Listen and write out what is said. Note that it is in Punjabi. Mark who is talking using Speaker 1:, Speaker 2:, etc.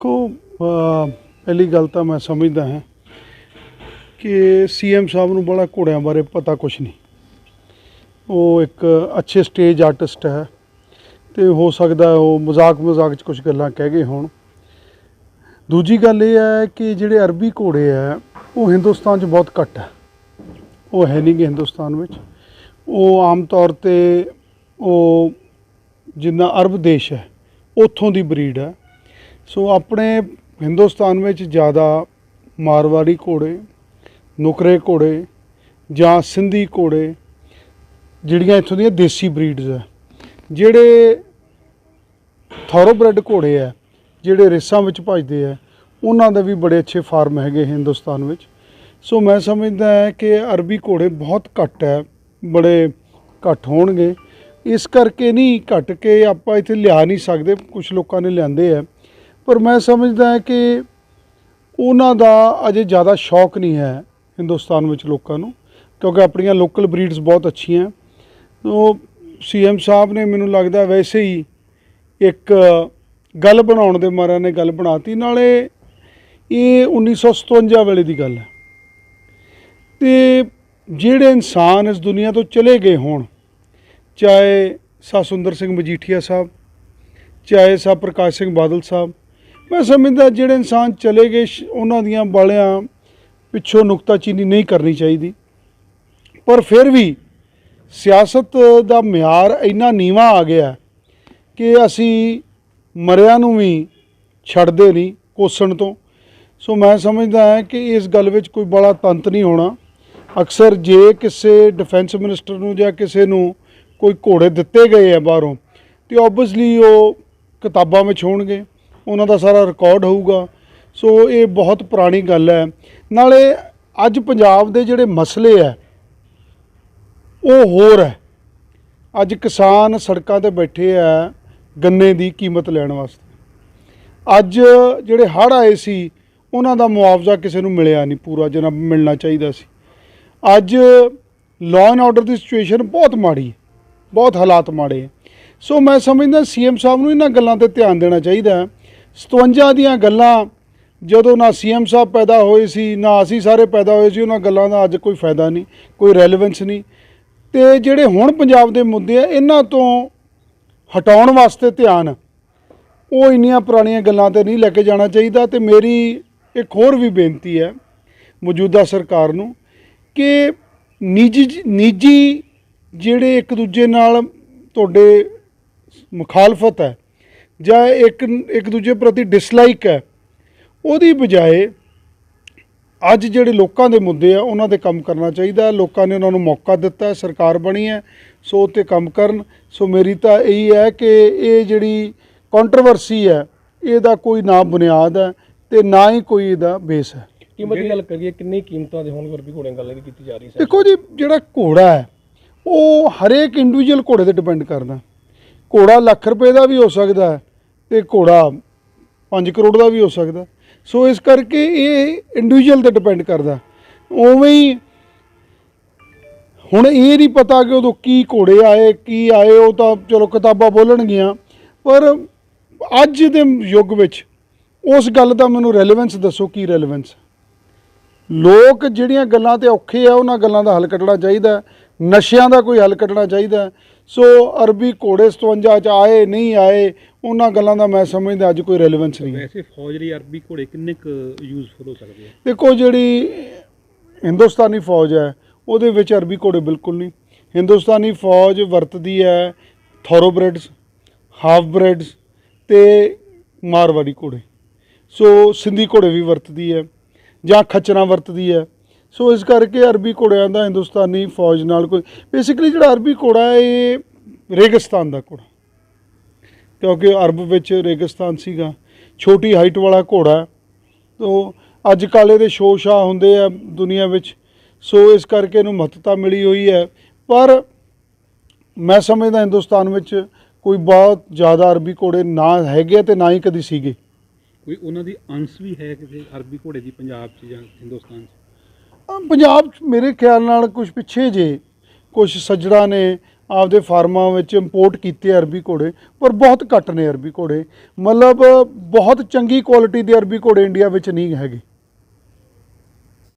Speaker 1: ਦੇਖੋ ਪਹਿਲੀ ਗੱਲ ਤਾਂ ਮੈਂ ਸਮਝਦਾ ਹਾਂ ਕਿ ਸੀਐਮ ਸਾਹਿਬ ਨੂੰ ਬੜਾ ਘੋੜਿਆਂ ਬਾਰੇ ਪਤਾ ਕੁਛ ਨਹੀਂ। ਉਹ ਇੱਕ ਅੱਛੇ ਸਟੇਜ ਆਰਟਿਸਟ ਹੈ ਤੇ ਹੋ ਸਕਦਾ ਉਹ ਮਜ਼ਾਕ ਮਜ਼ਾਕ 'ਚ ਕੁਝ ਗੱਲਾਂ ਕਹਿ ਗਏ ਹੋਣ। ਦੂਜੀ ਗੱਲ ਇਹ ਹੈ ਕਿ ਜਿਹੜੇ ਅਰਬੀ ਘੋੜੇ ਆ ਉਹ ਹਿੰਦੁਸਤਾਨ 'ਚ ਬਹੁਤ ਘੱਟ ਹੈ। ਉਹ ਹੈ ਨਹੀਂ ਗੇ ਹਿੰਦੁਸਤਾਨ ਵਿੱਚ। ਉਹ ਆਮ ਤੌਰ ਤੇ ਉਹ ਜਿੰਨਾ ਅਰਬ ਦੇਸ਼ ਹੈ, ਉੱਥੋਂ ਦੀ ਬਰੀਡ ਹੈ। ਸੋ ਆਪਣੇ ਹਿੰਦੁਸਤਾਨ ਵਿੱਚ ਜ਼ਿਆਦਾ ਮਾਰਵਾੜੀ ਘੋੜੇ, ਨੁਕਰੇ ਘੋੜੇ ਜਾਂ ਸਿੰਧੀ ਘੋੜੇ ਜਿਹੜੀਆਂ ਇੱਥੋਂ ਦੀਆਂ ਦੇਸੀ ਬਰੀਡਸ ਹੈ ਜਿਹੜੇ ਥੋਰੋਬ੍ਰੈਡ ਘੋੜੇ ਆ, ਜਿਹੜੇ ਰੇਸਾਂ ਵਿੱਚ ਭਜਦੇ ਆ, ਉਹਨਾਂ ਦੇ ਵੀ ਬੜੇ ਅੱਛੇ ਫਾਰਮ ਹੈਗੇ ਹਿੰਦੁਸਤਾਨ ਵਿੱਚ। ਸੋ ਮੈਂ ਸਮਝਦਾ ਹੈ ਕਿ ਅਰਬੀ ਘੋੜੇ ਬਹੁਤ ਘੱਟ ਹੈ, ਬੜੇ ਘੱਟ ਹੋਣਗੇ। ਇਸ ਕਰਕੇ ਨਹੀਂ ਘੱਟ ਕੇ ਆਪਾਂ ਇੱਥੇ ਲਿਆ ਨਹੀਂ ਸਕਦੇ ਕੁਝ ਲੋਕਾਂ ਨੇ ਲਿਆਂਦੇ ਆ। ਪਰ ਮੈਂ ਸਮਝਦਾ ਹਾਂ ਕਿ ਉਹਨਾਂ ਦਾ ਅਜੇ ਜ਼ਿਆਦਾ ਸ਼ੌਕ ਨਹੀਂ ਹੈ ਹਿੰਦੁਸਤਾਨ ਵਿੱਚ ਲੋਕਾਂ ਨੂੰ, ਕਿਉਂਕਿ ਆਪਣੀਆਂ ਲੋਕਲ ਬਰੀਡਸ ਬਹੁਤ ਅੱਛੀਆਂ ਉਹ ਸੀਐਮ ਸਾਹਿਬ ਨੇ ਮੈਨੂੰ ਲੱਗਦਾ ਵੈਸੇ ਹੀ ਇੱਕ ਗੱਲ ਬਣਾਉਣ ਦੇ ਮਾਰਿਆਂ ਨੇ ਗੱਲ ਬਣਾਤੀ, ਨਾਲੇ ਇਹ 1957 ਵੇਲੇ ਦੀ ਗੱਲ ਹੈ। ਤੇ ਜਿਹੜੇ ਇਨਸਾਨ ਇਸ ਦੁਨੀਆ ਤੋਂ ਚਲੇ ਗਏ ਹੋਣ, ਚਾਹੇ ਸਾ ਸੁੰਦਰ ਸਿੰਘ ਮਜੀਠੀਆ ਸਾਹਿਬ, ਚਾਹੇ ਸਾ ਪ੍ਰਕਾਸ਼ ਸਿੰਘ ਬਾਦਲ ਸਾਹਿਬ ਮੈਂ ਸਮਝਦਾ ਜਿਹੜੇ ਇਨਸਾਨ ਚਲੇ ਗਏ ਸ਼- ਉਹਨਾਂ ਦੀਆਂ ਵਾਲਿਆਂ ਪਿੱਛੋਂ ਨੁਕਤਾਚੀਨੀ ਨਹੀਂ ਕਰਨੀ ਚਾਹੀਦੀ। ਪਰ ਫਿਰ ਵੀ ਸਿਆਸਤ ਦਾ ਮਿਆਰ ਇੰਨਾ ਨੀਵਾ ਆ ਗਿਆ ਕਿ ਅਸੀਂ ਮਰਿਆਂ ਨੂੰ ਵੀ ਛੱਡਦੇ ਨਹੀਂ ਕੋਸਣ ਤੋਂ। ਸੋ ਮੈਂ ਸਮਝਦਾ ਹਾਂ ਕਿ ਇਸ ਗੱਲ ਵਿੱਚ ਕੋਈ ਬੜਾ ਤੰਤ ਨਹੀਂ ਹੋਣਾ। ਅਕਸਰ ਜੇ ਕਿਸੇ ਡਿਫੈਂਸ ਮਿਨਿਸਟਰ ਨੂੰ ਜਾਂ ਕਿਸੇ ਨੂੰ ਕੋਈ ਘੋੜੇ ਦਿੱਤੇ ਗਏ ਆ ਬਾਹਰੋਂ, ਤੇ ਆਬਵੀਅਸਲੀ ਉਹ ਕਿਤਾਬਾਂ ਵਿੱਚ ਹੋਣਗੇ। ਉਹਨਾਂ ਦਾ ਸਾਰਾ ਰਿਕਾਰਡ ਹੋਊਗਾ। ਸੋ ਇਹ ਬਹੁਤ ਪੁਰਾਣੀ ਗੱਲ ਹੈ। ਨਾਲੇ ਅੱਜ ਪੰਜਾਬ ਦੇ ਜਿਹੜੇ ਮਸਲੇ ਹੈ, ਉਹ ਹੋਰ ਹੈ। ਅੱਜ ਕਿਸਾਨ ਸੜਕਾਂ ਤੇ ਬੈਠੇ ਆ ਗੰਨੇ ਦੀ ਕੀਮਤ ਲੈਣ ਵਾਸਤੇ। ਅੱਜ ਜਿਹੜੇ ਹੜ੍ਹ ਆਏ ਸੀ, ਉਹਨਾਂ ਦਾ ਮੁਆਵਜ਼ਾ ਕਿਸੇ ਨੂੰ ਮਿਲਿਆ ਨਹੀਂ ਪੂਰਾ ਜਿੰਨਾ ਮਿਲਣਾ ਚਾਹੀਦਾ ਸੀ। ਅੱਜ ਲਾਅ ਐਂਡ ਆਰਡਰ ਦੀ ਸਿਚੁਏਸ਼ਨ ਬਹੁਤ ਮਾੜੀ ਹੈ, ਬਹੁਤ ਹਾਲਾਤ ਮਾੜੇ ਹੈ। ਸੋ ਮੈਂ ਸਮਝਦਾ ਸੀਐਮ ਸਾਹਿਬ ਨੂੰ ਇਹਨਾਂ ਗੱਲਾਂ ਤੇ ਧਿਆਨ ਦੇਣਾ ਚਾਹੀਦਾ ਹੈ। 57 ਦੀਆਂ ਗੱਲਾਂ, ਜਦੋਂ ਨਾ ਸੀਐਮ ਸਾਹਿਬ ਪੈਦਾ ਹੋਏ ਸੀ, ਨਾ ਅਸੀਂ ਸਾਰੇ ਪੈਦਾ ਹੋਏ ਸੀ, ਉਹਨਾਂ ਗੱਲਾਂ ਦਾ ਅੱਜ ਕੋਈ ਫਾਇਦਾ ਨਹੀਂ, ਕੋਈ ਰੈਲੇਵੈਂਸ ਨਹੀਂ। ਤੇ ਜਿਹੜੇ ਹੁਣ ਪੰਜਾਬ ਦੇ ਮੁੱਦੇ ਆ, ਇਹਨਾਂ ਤੋਂ ਹਟਾਉਣ ਵਾਸਤੇ ਧਿਆਨ, ਉਹ ਇੰਨੀਆਂ ਪੁਰਾਣੀਆਂ ਗੱਲਾਂ ਤੇ ਨਹੀਂ ਲੈ ਕੇ ਜਾਣਾ ਚਾਹੀਦਾ, ਤੇ ਮੇਰੀ ਇੱਕ ਹੋਰ ਵੀ ਬੇਨਤੀ ਹੈ, ਮੌਜੂਦਾ ਸਰਕਾਰ ਨੂੰ, ਕਿ ਨਿੱਜੀ ਨਿੱਜੀ ਜਿਹੜੇ ਇੱਕ ਦੂਜੇ ਨਾਲ ਤੁਹਾਡੇ ਮੁਖਾਲਫਤ ਹੈ ਜਾਂ ਇੱਕ ਇੱਕ ਦੂਜੇ ਪ੍ਰਤੀ ਡਿਸਲਾਈਕ ਹੈ ਉਹਦੀ ਬਜਾਏ ਅੱਜ ਜਿਹੜੇ ਲੋਕਾਂ ਦੇ ਮੁੱਦੇ ਆ ਉਹਨਾਂ ਤੇ ਕੰਮ ਕਰਨਾ ਚਾਹੀਦਾ। ਲੋਕਾਂ ਨੇ ਉਹਨਾਂ ਨੂੰ ਮੌਕਾ ਦਿੱਤਾ ਸਰਕਾਰ ਬਣੀ ਹੈ ਸੋ ਉਹ 'ਤੇ ਕੰਮ ਕਰਨ। ਸੋ ਮੇਰੀ ਤਾਂ ਇਹੀ ਹੈ ਕਿ ਇਹ ਜਿਹੜੀ ਕੰਟਰੋਵਰਸੀ ਹੈ ਇਹਦਾ ਕੋਈ ਨਾ ਬੁਨਿਆਦ ਹੈ ਤੇ ਨਾ ਹੀ ਕੋਈ ਇਹਦਾ ਬੇਸ ਹੈ।
Speaker 2: ਕੀਮਤ ਦੀ ਗੱਲ ਕਰੀਏ ਕਿੰਨੀ ਕੀਮਤਾਂ ਦੇ ਹੋਣਗੇ ਵੀ ਘੋੜਿਆਂ ਦੀ ਗੱਲ ਕੀਤੀ ਜਾ ਰਹੀ ਹੈ?
Speaker 1: ਦੇਖੋ ਜੀ ਜਿਹੜਾ ਘੋੜਾ ਹੈ ਉਹ ਹਰੇਕ ਇੰਡੀਵਿਜੂਅਲ ਘੋੜੇ ਤੇ ਡਿਪੈਂਡ ਕਰਦਾ। ਘੋੜਾ ਲੱਖ ਰੁਪਏ ਦਾ ਵੀ ਹੋ ਸਕਦਾ ਹੈ ਤੇ ਘੋੜਾ 5 ਕਰੋੜ ਦਾ ਵੀ ਹੋ ਸਕਦਾ। ਸੋ ਇਸ ਕਰਕੇ ਇਹ ਇੰਡੀਵਿਜੂਅਲ ਤੇ ਡਿਪੈਂਡ ਕਰਦਾ। ਉਵੇਂ ਹੀ ਹੁਣ ਇਹ ਨਹੀਂ ਪਤਾ ਕਿ ਉਦੋਂ ਕੀ ਘੋੜੇ ਆਏ, ਕੀ ਆਏ, ਉਹ ਤਾਂ ਚਲੋ ਕਿਤਾਬਾਂ ਬੋਲਣਗੀਆਂ। ਪਰ ਅੱਜ ਦੇ ਯੁੱਗ ਵਿੱਚ ਉਸ ਗੱਲ ਦਾ ਮੈਨੂੰ ਰੈਲੇਵੈਂਸ ਦੱਸੋ, ਕੀ ਰੈਲੇਵੈਂਸ ਲੋਕ ਜਿਹੜੀਆਂ ਗੱਲਾਂ ਤੇ ਔਖੇ ਆ, ਉਹਨਾਂ ਗੱਲਾਂ ਦਾ ਹੱਲ ਕੱਢਣਾ ਚਾਹੀਦਾ। ਨਸ਼ਿਆਂ ਦਾ ਕੋਈ ਹੱਲ ਕੱਢਣਾ ਚਾਹੀਦਾ। ਸੋ ਅਰਬੀ ਘੋੜੇ 57 ਚ ਆਏ ਨਹੀਂ ਆਏ ਉਹਨਾਂ ਗੱਲਾਂ ਦਾ ਮੈਂ ਸਮਝਦਾ ਅੱਜ ਕੋਈ ਰੈਲੇਵੈਂਸ ਨਹੀਂ ਹੈ।
Speaker 3: ਵੈਸੇ ਫੌਜ ਲਈ ਅਰਬੀ ਘੋੜੇ ਕਿੰਨੇ ਕੁ ਯੂਜ਼ਫੁਲ ਹੋ ਸਕਦੇ ਆ?
Speaker 1: ਦੇਖੋ ਜਿਹੜੀ ਹਿੰਦੁਸਤਾਨੀ ਫੌਜ ਹੈ ਉਹਦੇ ਵਿੱਚ ਅਰਬੀ ਘੋੜੇ ਬਿਲਕੁਲ ਨਹੀਂ। ਹਿੰਦੁਸਤਾਨੀ ਫੌਜ ਵਰਤਦੀ ਹੈ ਥੋਰੋਬ੍ਰੈਡਸ ਹਾਫ ਬ੍ਰੈਡਸ ਤੇ ਮਾਰਵਾੜੀ ਘੋੜੇ। ਸੋ ਸਿੰਧੀ ਘੋੜੇ ਵੀ ਵਰਤਦੀ ਹੈ ਜਾਂ ਖੱਚਰਾਂ ਵਰਤਦੀ ਹੈ। ਸੋ ਇਸ ਕਰਕੇ ਅਰਬੀ ਘੋੜਿਆਂ ਦਾ ਹਿੰਦੁਸਤਾਨੀ ਫੌਜ ਨਾਲ ਕੋਈ ਬੇਸਿਕਲੀ ਜਿਹੜਾ ਅਰਬੀ ਘੋੜਾ ਹੈ, ਇਹ ਰੇਗਿਸਤਾਨ ਦਾ ਘੋੜਾ। ਕਿਉਂਕਿ ਅਰਬ ਵਿੱਚ ਰੇਗਿਸਤਾਨ ਸੀਗਾ। ਛੋਟੀ ਹਾਈਟ ਵਾਲਾ ਘੋੜਾ ਹੈ। ਅੱਜ ਕੱਲ੍ਹ ਇਹਦੇ ਸ਼ੋਅ ਸ਼ਾਹ ਹੁੰਦੇ ਆ ਦੁਨੀਆ ਵਿੱਚ। ਸੋ ਇਸ ਕਰਕੇ ਇਹਨੂੰ ਮਹੱਤਤਾ ਮਿਲੀ ਹੋਈ ਹੈ। ਪਰ ਮੈਂ ਸਮਝਦਾ ਹਿੰਦੁਸਤਾਨ ਵਿੱਚ ਕੋਈ ਬਹੁਤ ਜ਼ਿਆਦਾ ਅਰਬੀ ਘੋੜੇ ਨਾ ਹੈਗੇ ਤੇ ਨਾ ਹੀ ਕਦੀ ਸੀਗੇ।
Speaker 3: ਕੋਈ ਉਹਨਾਂ ਦੀ ਅੰਸ਼ ਵੀ ਹੈ ਕਿਸੇ ਅਰਬੀ ਘੋੜੇ ਦੀ ਪੰਜਾਬ 'ਚ ਜਾਂ ਹਿੰਦੁਸਤਾਨ 'ਚ?
Speaker 1: ਪੰਜਾਬ ਮੇਰੇ ਖਿਆਲ ਨਾਲ ਕੁਝ ਪਿੱਛੇ ਜੇ ਕੁਝ ਸੱਜਣਾ ਨੇ ਆਪਦੇ ਫਾਰਮਾਂ ਵਿੱਚ ਇੰਪੋਰਟ ਕੀਤੇ ਅਰਬੀ ਘੋੜੇ, ਪਰ ਬਹੁਤ ਘੱਟ ਨੇ ਅਰਬੀ ਘੋੜੇ। ਮਤਲਬ ਬਹੁਤ ਚੰਗੀ ਕੁਆਲਿਟੀ ਦੇ ਅਰਬੀ ਘੋੜੇ ਇੰਡੀਆ ਵਿੱਚ ਨਹੀਂ ਹੈਗੇ।